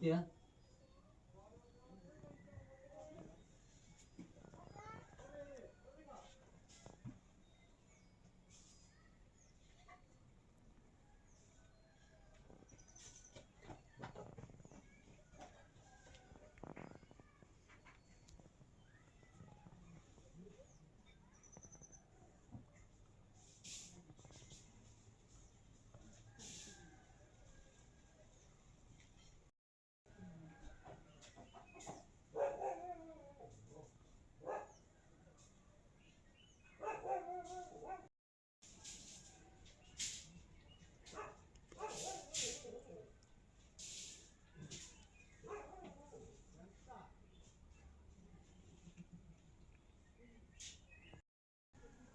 Yeah.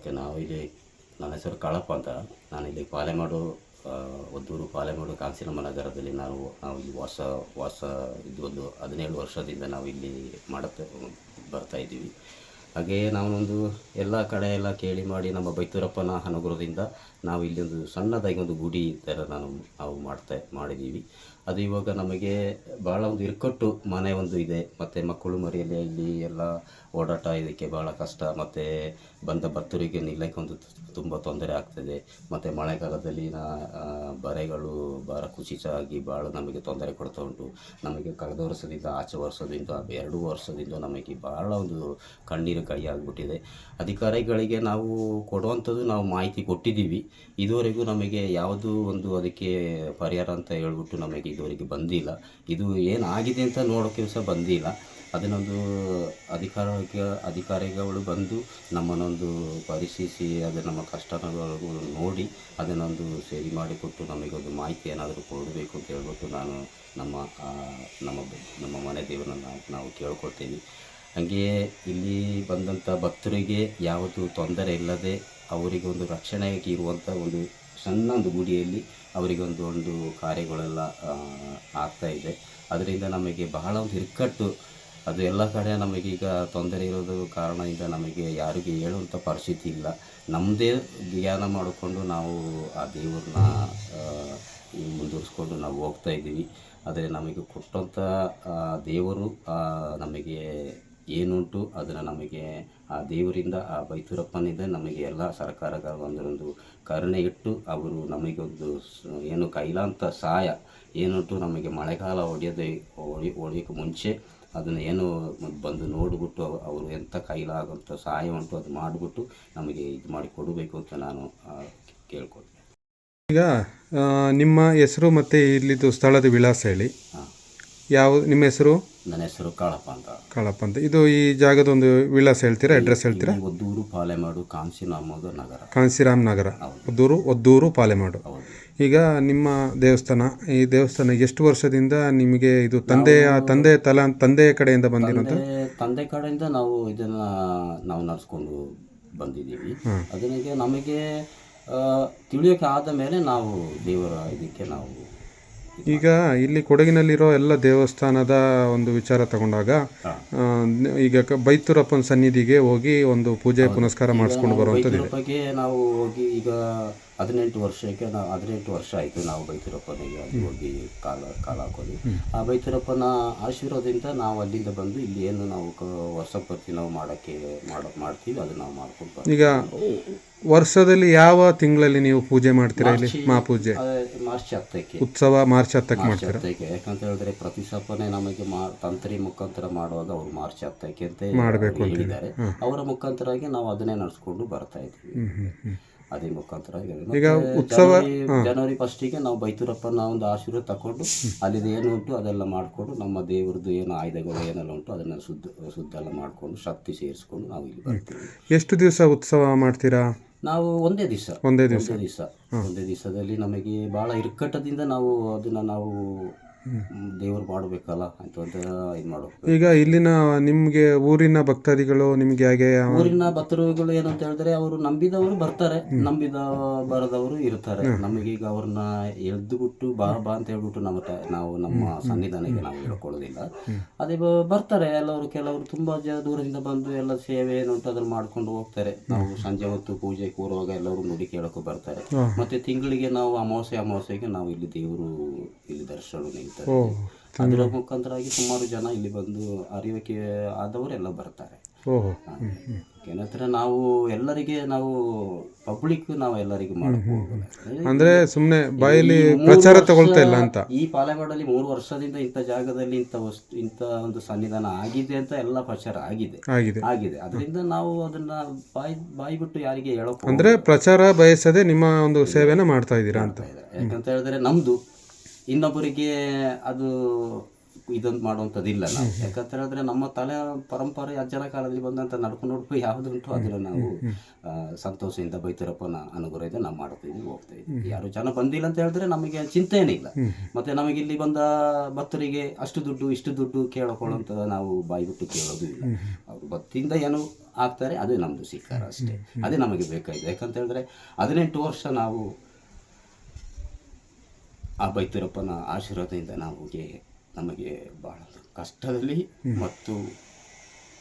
Okay ನಾವು ಇಲ್ಲಿ ನನ್ನ ಹೆಸರು ಕಾಳಪ್ಪ ಅಂತ. ನಾನು ಇಲ್ಲಿ ಪಾಲೆಮಾಡು ಒದ್ದೂರು ಪಾಲೆಮಾಡು ಕಾಂಚಿನಮ್ಮ ನಗರದಲ್ಲಿ ನಾವು ನಾವು ಈ ವಾಸ ವಾಸ ಇದು ಒಂದು ಹದಿನೇಳು ವರ್ಷದಿಂದ ನಾವು ಇಲ್ಲಿ ಮಾಡುತ್ತೆ, ಬರ್ತಾ ಇದ್ದೀವಿ. ಹಾಗೆಯೇ ನಾವೊಂದು ಎಲ್ಲ ಕಡೆ ಎಲ್ಲ ಕೇಳಿ ಮಾಡಿ ನಮ್ಮ ಬೈತೂರಪ್ಪನ ಅನುಗ್ರಹದಿಂದ ನಾವು ಇಲ್ಲಿ ಒಂದು ಸಣ್ಣದಾಗಿ ಒಂದು ಗುಡಿ ಥರ ನಾನು ನಾವು ಮಾಡ್ತಾ, ಮಾಡಿದ್ದೀವಿ. ಅದು ಇವಾಗ ನಮಗೆ ಭಾಳ ಒಂದು ಇರ್ಕೊಟ್ಟು ಮನೆ ಒಂದು ಇದೆ. ಮತ್ತು ಮಕ್ಕಳು ಮರಿಯಲ್ಲಿ ಇಲ್ಲಿ ಎಲ್ಲ ಓಡಾಟ ಇದಕ್ಕೆ ಭಾಳ ಕಷ್ಟ. ಮತ್ತು ಬಂದ ಭಕ್ತರಿಗೆ ನಿಲ್ಲಕ್ಕೆ ಒಂದು ತುಂಬ ತೊಂದರೆ ಆಗ್ತದೆ. ಮತ್ತು ಮಳೆಗಾಲದಲ್ಲಿ ನಾ ಬರೆಗಳು ಭಾಳ ಕುಸಿತ ಆಗಿ ಭಾಳ ನಮಗೆ ತೊಂದರೆ ಕೊಡ್ತಾ ಉಂಟು. ನಮಗೆ ಕಳೆದ ವರ್ಷದಿಂದ, ಆಚೆ ವರ್ಷದಿಂದ, ಎರಡು ವರ್ಷದಿಂದ ನಮಗೆ ಭಾಳ ಒಂದು ಕಣ್ಣೀರು ಕೈ ಆಗಿಬಿಟ್ಟಿದೆ. ಅಧಿಕಾರಿಗಳಿಗೆ ನಾವು ಕೊಡುವಂಥದ್ದು ನಾವು ಮಾಹಿತಿ ಕೊಟ್ಟಿದ್ದೀವಿ. ಇದುವರೆಗೂ ನಮಗೆ ಯಾವುದೂ ಒಂದು ಅದಕ್ಕೆ ಪರಿಹಾರ ಅಂತ ಹೇಳ್ಬಿಟ್ಟು ನಮಗೆ ಇದುವರೆಗೆ ಬಂದಿಲ್ಲ. ಇದು ಏನಾಗಿದೆ ಅಂತ ನೋಡೋಕ್ಕೆ ಸಹ ಬಂದಿಲ್ಲ. ಅದನ್ನೊಂದು ಅಧಿಕಾರ ಅಧಿಕಾರಿಗಳು ಬಂದು ನಮ್ಮನ್ನೊಂದು ಪರಿಶೀಲಿಸಿ, ಅದು ನಮ್ಮ ಕಷ್ಟಗಳು ನೋಡಿ ಅದನ್ನೊಂದು ಸರಿ ಮಾಡಿಕೊಟ್ಟು ನಮಗೊಂದು ಮಾಹಿತಿ ಏನಾದರೂ ಕೊಡಬೇಕು ಅಂತ ಹೇಳ್ಬಿಟ್ಟು ನಾನು ನಮ್ಮ ನಮ್ಮ ನಮ್ಮ ಮನೆ ದೇವರನ್ನು ನಾವು- ಕೇಳ್ಕೊಳ್ತೀವಿ ಹಾಗೆಯೇ ಇಲ್ಲಿ ಬಂದಂಥ ಭಕ್ತರಿಗೆ ಯಾವುದು ತೊಂದರೆ ಇಲ್ಲದೆ ಅವರಿಗೆ ಒಂದು ರಕ್ಷಣೆಯಾಗಿ ಇರುವಂಥ ಒಂದು ಸಣ್ಣ ಒಂದು ಗುಡಿಯಲ್ಲಿ ಅವರಿಗೆ ಒಂದು ಕಾರ್ಯಗಳೆಲ್ಲ ಆಗ್ತಾ ಇದೆ. ಅದರಿಂದ ನಮಗೆ ಬಹಳ ಒಂದು ಇಕ್ಕಟ್ಟು ಅದು ಎಲ್ಲ ಕಡೆ ನಮಗೀಗ ತೊಂದರೆ ಇರೋದು ಕಾರಣದಿಂದ ನಮಗೆ ಯಾರಿಗೆ ಹೇಳುವಂಥ ಪರಿಸ್ಥಿತಿ ಇಲ್ಲ. ನಮ್ಮದೇ ಧ್ಯಾನ ಮಾಡಿಕೊಂಡು ನಾವು ಆ ದೇವ್ರನ್ನ ಮುಂದುವರಿಸ್ಕೊಂಡು ನಾವು ಹೋಗ್ತಾ ಇದ್ದೀವಿ. ಆದರೆ ನಮಗೆ ಕೊಟ್ಟಂಥ ದೇವರು ನಮಗೆ ಏನುಂಟು ಅದನ್ನು ನಮಗೆ ಆ ದೇವರಿಂದ, ಆ ಬೈತೂರಪ್ಪನಿಂದ ನಮಗೆ ಎಲ್ಲ ಸರ್ಕಾರಗಳ ಒಂದೊಂದು ಕರುಣೆ ಇಟ್ಟು ಅವರು ನಮಗೊಂದು ಏನು ಕೈಲಾಂತ ಸಹಾಯ ಏನುಂಟು ನಮಗೆ ಮಳೆಗಾಲ ಹೊಡೆಯೋದೇ, ಹೊಡಿ ಹೊಡೆಯೋಕ್ಕೆ ಮುಂಚೆ ಅದನ್ನು ಏನು ಬಂದು ನೋಡಿಬಿಟ್ಟು ಅವ- ಅವರು ಎಂಥ ಕೈಲಾಗುವಂಥ ಸಹಾಯ ಉಂಟು ಅದು ಮಾಡಿಬಿಟ್ಟು ನಮಗೆ ಇದು ಮಾಡಿ ಕೊಡಬೇಕು ಅಂತ ನಾನು ಕೇಳ್ಕೊಳ್ತೀನಿ. ಈಗ ನಿಮ್ಮ ಹೆಸರು ಮತ್ತು ಇಲ್ಲಿದ್ದು ಸ್ಥಳದ ವಿಳಾಸ ಹೇಳಿ. ಯಾವ ನಿಮ್ಮ ಹೆಸರು? ನನ್ನ ಹೆಸರು ಕಾಳಪ್ಪ ಅಂತ. ಕಾಳಪ್ಪ ಅಂತ. ಇದು ಈ ಜಾಗದ ಒಂದು ವಿಳಾಸ ಹೇಳ್ತೀರಾ ಅಡ್ರೆಸ್ ಹೇಳ್ತೀರಾ? ಒದ್ದೂರು ಪಾಲೆಮಾಡು ಕಾಂಸಿನಾಮದ ನಗರ. ಕಾಂಶಿರಾಮ್ ನಗರ. ಒದ್ದೂರು ಒದ್ದೂರು ಪಾಲೆಮಾಡು. ಈಗ ನಿಮ್ಮ ದೇವಸ್ಥಾನ ಈ ದೇವಸ್ಥಾನ ಎಷ್ಟು ವರ್ಷದಿಂದ ನಿಮಗೆ ಇದು ತಂದೆಯ ತಂದೆ ತಲ ತಂದೆಯ ಕಡೆಯಿಂದ ಬಂದಿರೋದು ತಂದೆ ತಂದೆ ಕಡೆಯಿಂದ ನಾವು ಇದನ್ನ ನಾವು ನಡೆಸ್ಕೊಂಡು ಬಂದಿದ್ದೀವಿ. ಅದನಿಗೆ ನಮಗೆ ತಿಳಿಯೋಕೆ ಆದ ಮೇಲೆ ನಾವು ದೇವರ ಇದಕ್ಕೆ ನಾವು ಈಗ ಇಲ್ಲಿ ಕೊಡಗಿನಲ್ಲಿರೋ ಎಲ್ಲ ದೇವಸ್ಥಾನದ ಒಂದು ವಿಚಾರ ತಗೊಂಡಾಗ ಈಗ ಬೈತೂರಪ್ಪನ ಸನ್ನಿಧಿಗೆ ಹೋಗಿ ಒಂದು ಪೂಜೆ ಪುನಸ್ಕಾರ ಮಾಡಿಸ್ಕೊಂಡು ಬರುವಂಥದ್ದು ಬಗ್ಗೆ ನಾವು ಹೋಗಿ ಈಗ ಹದಿನೆಂಟು ವರ್ಷಕ್ಕೆ ನಾವು ಹದಿನೆಂಟು ವರ್ಷ ಆಯಿತು ನಾವು ಬೈತೂರಪ್ಪನಿಗೆ ಅಲ್ಲಿ ಹೋಗಿ ಕಾಲ ಕಾಲ ಹಾಕೋದು. ಆ ಬೈತೂರಪ್ಪನ ಆಶೀರ್ವಾದದಿಂದ ನಾವು ಅಲ್ಲಿಂದ ಬಂದು ಇಲ್ಲಿ ಏನು ನಾವು ವರ್ಷ ಪ್ರತಿ ನಾವು ಮಾಡೋಕ್ಕೆ ಮಾಡೋ ಮಾಡ್ತೀವಿ ಅದು ನಾವು ಮಾಡ್ಕೊಂಡು. ಈಗ ವರ್ಷದಲ್ಲಿ ಯಾವ ತಿಂಗಳಲ್ಲಿ ನೀವು ಪೂಜೆ ಮಾಡ್ತೀರಾ ಇಲ್ಲಿ? ಮಹಾಪೂಜೆ. ಅದೇ ಮಾರ್ಚ್ ಹತ್ತಕ್ಕೆ. ಉತ್ಸವ ಮಾರ್ಚ್ ಹತ್ತಕ್ಕೆ ಮಾರ್ಚ್ ಮಾಡ್ತೀರಾ? ಹತ್ತಕ್ಕೆ. ಯಾಕಂತ ಹೇಳಿದ್ರೆ ಪ್ರತಿಷ್ಠಾಪನೆ ನಮಗೆ ಮಾ ತಂತ್ರಿ ಮುಖಾಂತರ ಮಾಡುವಾಗ ಅವರು ಮಾರ್ಚ್ ಹತ್ತಕ್ಕೆ ಅಂತ ಮಾಡ್ಬೇಕು ಹೇಳಿದ್ದಾರೆ. ಅವರ ಮುಖಾಂತರವಾಗಿ ನಾವು ಅದನ್ನೇ ನಡೆಸ್ಕೊಂಡು ಬರ್ತಾ ಇದ್ವಿ ಹ್ಮ್ ಹ್ಮ್ ಹ್ಮ್. ಅದೇ ಮುಖಾಂತರ. ಈಗ ಮತ್ತೆ ಉತ್ಸವ- ಜನವರಿ- ಜನವರಿ ಫಸ್ಟಿಗೆ ನಾವು ಬೈತೂರಪ್ಪನ ಒಂದು ಆಶೀರ್ವಾದ ತಗೊಂಡು ಅಲ್ಲಿದ ಏನು ಉಂಟು ಅದೆಲ್ಲ ಮಾಡಿಕೊಂಡು ನಮ್ಮ ದೇವ್ರದ್ದು ಏನು ಆಯುಧಗಳು ಏನೆಲ್ಲ ಉಂಟು ಅದನ್ನ ಶುದ್ಧ ಶುದ್ಧ ಎಲ್ಲ ಮಾಡಿಕೊಂಡು ಶಕ್ತಿ ಸೇರಿಸ್ಕೊಂಡು ನಾವು ಇಲ್ಲಿ ಬರ್ತೀವಿ. ಎಷ್ಟು ದಿವಸ ಉತ್ಸವ ಮಾಡ್ತೀರಾ? ನಾವು ಒಂದೇ ದಿವಸ ಒಂದೇ ದಿವಸ. ಒಂದೇ ದಿವಸ ಒಂದೇ ದಿವಸದಲ್ಲಿ ನಮಗೆ ಬಹಳ ಇಕ್ಕಟ್ಟದಿಂದ ನಾವು ಅದನ್ನ ನಾವು ದೇವರು ಮಾಡಬೇಕಲ್ಲ ಅಂತ ಇದು ಮಾಡು. ಈಗ ಇಲ್ಲಿನ ನಿಮಗೆ ಊರಿನ ಭಕ್ತಾದಿಗಳು ನಿಮಗೆ ಹಾಗೆ ಊರಿನ ಭಕ್ತರುಗಳು ಏನಂತ ಹೇಳಿದ್ರೆ ಅವರು ನಂಬಿದವರು ಬರ್ತಾರೆ ನಂಬಿದ ಬರದವರು ಇರ್ತಾರೆ. ನಮಗೀಗ ಅವ್ರನ್ನ ಎದ್ದುಬಿಟ್ಟು ಬಾ ಬಾ ಅಂತ ಹೇಳ್ಬಿಟ್ಟು ನಮ್ಮ ನಾವು ನಮ್ಮ ಸನ್ನಿಧಾನಕ್ಕೆ ನಾವು ಹೇಳ್ಕೊಳ್ಳೋದಿಲ್ಲ. ಅದೇ ಬರ್ತಾರೆ ಎಲ್ಲವರು ಕೆಲವರು ತುಂಬಾ ದೂರದಿಂದ ಬಂದು ಎಲ್ಲ ಸೇವೆ ಏನು ಅಂತ ಅದನ್ನ ಮಾಡ್ಕೊಂಡು ಹೋಗ್ತಾರೆ. ನಾವು ಸಂಜೆ ಹೊತ್ತು ಪೂಜೆ ಕೂರುವಾಗ ಎಲ್ಲರೂ ನುಡಿ ಕೇಳಕ್ಕೂ ಬರ್ತಾರೆ. ಮತ್ತೆ ತಿಂಗಳಿಗೆ ನಾವು ಅಮಾವಾಸ್ಯೆ ಅಮಾವಾಸ್ಯೆಗೆ ನಾವು ಇಲ್ಲಿ ದೇವರು ಇಲ್ಲಿ ದರ್ಶನ ನೀಡ್ತಾರೆ ಅದರ ಮುಖಾಂತರವಾಗಿ ಸುಮಾರು ಜನ ಇಲ್ಲಿ ಬಂದು ಅರಿವಿಕೆ ಆದವರೆಲ್ಲ ಬರ್ತಾರೆ. ಏನಂದ್ರೆ ನಾವು ಎಲ್ಲರಿಗೆ ನಾವು ಪಬ್ಲಿಕ್ ನಾವು ಎಲ್ಲರಿಗೂ ಮಾಡಬಹುದು ಅಂದ್ರೆ ಸುಮ್ಮನೆ ಬಾಯಲ್ಲಿ ಪ್ರಚಾರ ತಗೊಳ್ತಾ ಇಲ್ಲ ಅಂತ. ಈ ಪಾಲೆಗಾಡಲ್ಲಿ ಮೂರು ವರ್ಷದಿಂದ ಇಂಥ ಜಾಗದಲ್ಲಿ ಇಂಥ ವಸ್ತು ಇಂಥ ಒಂದು ಸನ್ನಿಧಾನ ಆಗಿದೆ ಅಂತ ಎಲ್ಲ ಪ್ರಚಾರ ಆಗಿದೆ. ಆಗಿದೆ. ಆಗಿದೆ. ಅದರಿಂದ ನಾವು ಅದನ್ನ ಬಾಯಿ ಬಾಯಿ ಬಿಟ್ಟು ಯಾರಿಗೆ ಹೇಳಕ್ ಅಂದ್ರೆ ಪ್ರಚಾರ ಬಯಸದೆ ನಿಮ್ಮ ಒಂದು ಸೇವೆನ ಮಾಡ್ತಾ ಇದ್ದೀರಾ ಅಂತ. ಯಾಕಂತ ಹೇಳಿದ್ರೆ ನಮ್ದು. ಇನ್ನೊಬ್ಬರಿಗೆ ಅದು ಇದೊಂದು ಮಾಡುವಂಥದ್ದಿಲ್ಲ ನಾವು. ಯಾಕಂತ ಹೇಳಿದ್ರೆ ನಮ್ಮ ತಲೆ ಪರಂಪರೆ ಅಜ್ಜನ ಕಾಲದಲ್ಲಿ ಬಂದಂತ ನಡ್ಕೊಂಡು ಯಾವುದು ಯಾವುದುಂಟು ಅದನ್ನು ನಾವು ಸಂತೋಷದಿಂದ ಬೈತರಪ್ಪನ ಅನುಗ್ರಹದಿಂದ ನಾವು ಮಾಡ್ತೀವಿ ಹೋಗ್ತಾ ಇದ್ವಿ ಯಾರು ಜನ ಬಂದಿಲ್ಲ ಅಂತ ಹೇಳಿದ್ರೆ ನಮಗೆ ಚಿಂತೆ ಇಲ್ಲ. ಮತ್ತೆ ನಮಗೆ ಇಲ್ಲಿ ಬಂದ ಭಕ್ತರಿಗೆ ಅಷ್ಟು ದುಡ್ಡು ಇಷ್ಟು ದುಡ್ಡು ಕೇಳಿಕೊಳ್ಳೋಂಥ ನಾವು ಬಾಯಿ ಬಿಟ್ಟು ಕೇಳೋದು ಇಲ್ಲ. ಅವರು ಭಕ್ತಿಯಿಂದ ಏನು ಆಗ್ತಾರೆ ಅದೇ ನಮ್ಮದು ಸ್ವೀಕಾರ ಅಷ್ಟೇ. ಅದೇ ನಮಗೆ ಬೇಕಾಗಿದೆ. ಯಾಕಂತ ಹೇಳಿದ್ರೆ ಹದಿನೆಂಟು ವರ್ಷ ನಾವು ಆ ಬೈತರಪ್ಪನ ಆಶೀರ್ವಾದದಿಂದ ನಮಗೆ ನಮಗೆ ಬಹಳ ಕಷ್ಟದಲ್ಲಿ ಮತ್ತು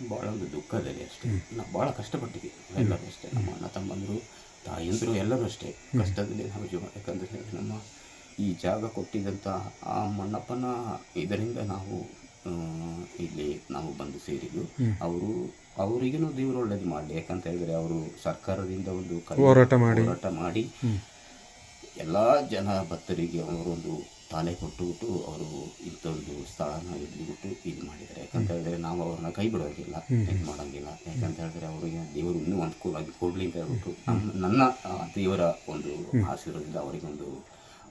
ಭಾಳ ಒಂದು ದುಃಖದಲ್ಲಿ ಅಷ್ಟೇ. ನಾವು ಭಾಳ ಕಷ್ಟಪಟ್ಟಿದ್ದೀವಿ ಎಲ್ಲರೂ ಅಷ್ಟೇ. ನಮ್ಮ ಅಣ್ಣ ತಮ್ಮಂದರು ತಾಯಂದರು ಎಲ್ಲರೂ ಅಷ್ಟೇ. ಕಷ್ಟದಲ್ಲಿ ನಾವು ಜೀವನ ಯಾಕಂದರೆ ನಮ್ಮ ಈ ಜಾಗ ಕೊಟ್ಟಿದ್ದಂಥ ಆ ಮಣ್ಣಪ್ಪನ ಇದರಿಂದ ನಾವು ಇಲ್ಲಿ ನಾವು ಬಂದು ಸೇರಿದ್ದು ಅವರು ಅವರಿಗೂ ದೇವರು ಒಳ್ಳೇದು ಮಾಡಲಿ. ಯಾಕಂತ ಹೇಳಿದ್ರೆ ಅವರು ಸರ್ಕಾರದಿಂದ ಒಂದು ಹೋರಾಟ ಮಾಡಿ. ಹೋರಾಟ ಮಾಡಿ. ಎಲ್ಲ ಜನ ಭಕ್ತರಿಗೆ ಅವರೊಂದು ತಾಲೆ ಕೊಟ್ಟುಬಿಟ್ಟು ಅವರು ಇಂಥೊಂದು ಸ್ಥಳನ ಹಿಡಿದುಬಿಟ್ಟು ಇದು ಮಾಡಿದ್ದಾರೆ. ಯಾಕಂತ ಹೇಳಿದ್ರೆ ನಾವು ಅವ್ರನ್ನ ಕೈ ಬಿಡೋದಿಲ್ಲ ಇದು ಮಾಡೋಂಗಿಲ್ಲ. ಯಾಕಂತ ಹೇಳಿದ್ರೆ ಅವರಿಗೆ ದೇವರು ಇನ್ನೂ ಅನುಕೂಲವಾಗಿ ಕೊಡಲಿ ಅಂತ ಹೇಳ್ಬಿಟ್ಟು ನನ್ನ ದೇವರ ಒಂದು ಆಶೀರ್ವಾದದಿಂದ ಅವರಿಗೊಂದು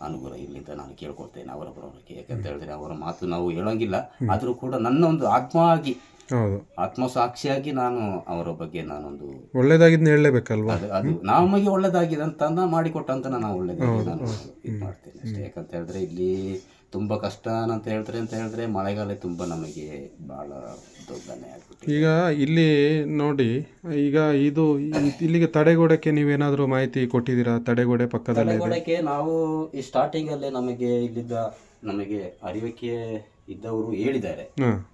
ಅನುಗ್ರಹ ಇರಲಿ ಅಂತ ನಾನು ಕೇಳ್ಕೊಳ್ತೇನೆ ಅವರ ಬರೋರಿಗೆ ಯಾಕಂತ ಹೇಳಿದ್ರೆ ಅವರ ಮಾತು ನಾವು ಹೇಳೋಂಗಿಲ್ಲ. ಆದರೂ ಕೂಡ ನನ್ನ ಒಂದು ಆತ್ಮ ಆಗಿ ಹೌದು. ಆತ್ಮಸಾಕ್ಷಿಯಾಗಿ ನಾನು ಅವರ ಬಗ್ಗೆ ನಾನೊಂದು ಒಳ್ಳೇದಾಗಿದ್ನ ಹೇಳಲೇಬೇಕಲ್ವಾ? ಅದು ಅದು ನಮಗೆ ಒಳ್ಳೇದಾಗಿದೆ ಅಂತ ಮಾಡಿಕೊಟ್ಟಂತ ನಾನು ಒಳ್ಳೇದಾಗಿ ನಾನು ಇದು ಮಾಡ್ತೇನೆ ಅಷ್ಟೇ. ಯಾಕಂತ ಹೇಳಿದ್ರೆ ಇಲ್ಲಿ ತುಂಬಾ ಕಷ್ಟ ಅಂತ ಹೇಳಿದ್ರೆ ಅಂತ ಹೇಳಿದ್ರೆ ಮಳೆಗಾಲ ತುಂಬಾ ನಮಗೆ ಬಹಳ ದೊಡ್ಡನೇ ಆಗ್ಬಿಟ್ಟು ಈಗ ಇಲ್ಲಿ ನೋಡಿ ಈಗ ಇದು ಇಲ್ಲಿಗೆ ತಡೆಗೋಡಕ್ಕೆ ನೀವೇನಾದರೂ ಮಾಹಿತಿ ಕೊಟ್ಟಿದ್ದೀರಾ? ತಡೆಗೋಡೆ ಪಕ್ಕದಲ್ಲಿ ತಡೆಗೋಡಕ್ಕೆ ನಾವು ಈ ಸ್ಟಾರ್ಟಿಂಗ್ ಅಲ್ಲೇ ನಮಗೆ ಇಲ್ಲಿದ್ದ ನಮಗೆ ಅರಿವಿಕೆ ಇದ್ದವರು ಹೇಳಿದ್ದಾರೆ.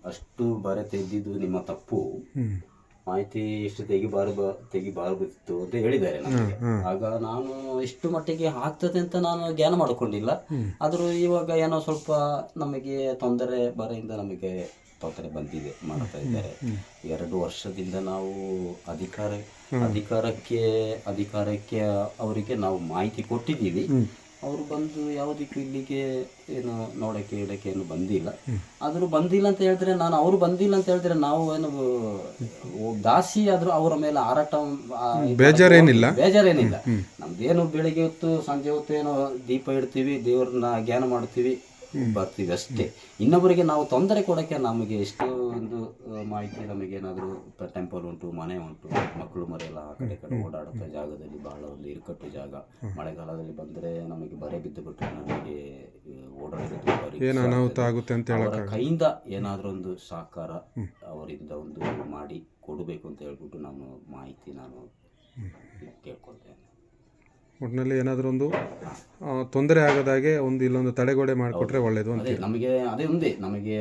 ಅಷ್ಟು ಬರ ತೆಗೆದಿದ್ದು ನಿಮ್ಮ ತಪ್ಪು. ಮಾಹಿತಿ ಎಷ್ಟು ತೆಗಿಬಾರ್ದು ತೆಗಿಬಾರ್ದಿತ್ತು ಅಂತ ಹೇಳಿದ್ದಾರೆ ಆಗ ನಾನು ಎಷ್ಟು ಮಟ್ಟಿಗೆ ಆಗ್ತದೆ ಅಂತ ನಾನು ಜ್ಞಾನ ಮಾಡಿಕೊಂಡಿಲ್ಲ. ಆದರೂ ಇವಾಗ ಏನೋ ಸ್ವಲ್ಪ ನಮಗೆ ತೊಂದರೆ ಬರೆಯಿಂದ ನಮಗೆ ತೊಂದರೆ ಬಂದಿದೆ ಮಾಡ್ತಾ ಇದ್ದಾರೆ. ಎರಡು ವರ್ಷದಿಂದ ನಾವು ಅಧಿಕಾರ ಅಧಿಕಾರಕ್ಕೆ ಅಧಿಕಾರಕ್ಕೆ ಅವರಿಗೆ ನಾವು ಮಾಹಿತಿ ಕೊಟ್ಟಿದ್ದೀವಿ. ಅವರು ಬಂದು ಯಾವುದಕ್ಕೂ ಇಲ್ಲಿಗೆ ಏನು ನೋಡಕ್ಕೆ ಇಡಕ್ಕೆ ಏನು ಬಂದಿಲ್ಲ. ಆದರೂ ಬಂದಿಲ್ಲ ಅಂತ ಹೇಳಿದ್ರೆ ನಾನು ಅವರು ಬಂದಿಲ್ಲ ಅಂತ ಹೇಳಿದ್ರೆ ನಾವು ಏನು ದಾಸಿ ಆದರೂ ಅವರ ಮೇಲೆ ಹಾರಾಟ ಆ, ಇದು ಬೇಜಾರೇನಿಲ್ಲ. ಬೇಜಾರೇನಿಲ್ಲ. ನಮ್ದೇನು ಬೆಳಿಗ್ಗೆ ಹೊತ್ತು ಸಂಜೆ ಹೊತ್ತು ಏನೋ ದೀಪ ಇಡ್ತೀವಿ ದೇವ್ರನ್ನ ಜ್ಞಾನ ಮಾಡ್ತೀವಿ ಬರ್ತೀವಿ ಅಷ್ಟೇ. ಇನ್ನೊಬ್ಬರಿಗೆ ನಾವು ತೊಂದರೆ ಕೊಡೋಕ್ಕೆ ನಮಗೆ ಎಷ್ಟು ಒಂದು ಮಾಹಿತಿ ನಮಗೆ ಏನಾದರೂ ಟೆಂಪಲ್ ಉಂಟು ಮನೆ ಉಂಟು ಮಕ್ಕಳು ಮರೆಯಲ್ಲ ಆ ಕಡೆ ಕಡೆ ಓಡಾಡುತ್ತ ಜಾಗದಲ್ಲಿ ಬಹಳ ಒಂದು ಇರುಕಟ್ಟು ಜಾಗ. ಮಳೆಗಾಲದಲ್ಲಿ ಬಂದರೆ ನಮಗೆ ಬರೆ ಬಿದ್ದು ಬಿಟ್ಟರೆ ನಮಗೆ ಓಡಾಡೋದು ಆಗುತ್ತೆ ಅಂತ ಅವರ ಕೈಯಿಂದ ಏನಾದರೂ ಒಂದು ಸಹಕಾರ ಅವರಿಂದ ಒಂದು ಮಾಡಿ ಕೊಡಬೇಕು ಅಂತ ಹೇಳ್ಬಿಟ್ಟು ನಾನು ಮಾಹಿತಿ ನಾನು ಕೇಳ್ಕೊಳ್ತೇನೆ. ಒಟ್ಟಿನಲ್ಲಿ ಏನಾದರೂ ಒಂದು ತೊಂದರೆ ಆಗದಾಗೆ ಒಂದು ಇಲ್ಲೊಂದು ತಡೆಗೋಡೆ ಮಾಡಿಕೊಟ್ರೆ ಒಳ್ಳೇದು ಅಂತ ನಮಗೆ ಅದೇ ಒಂದೇ. ನಮಗೆ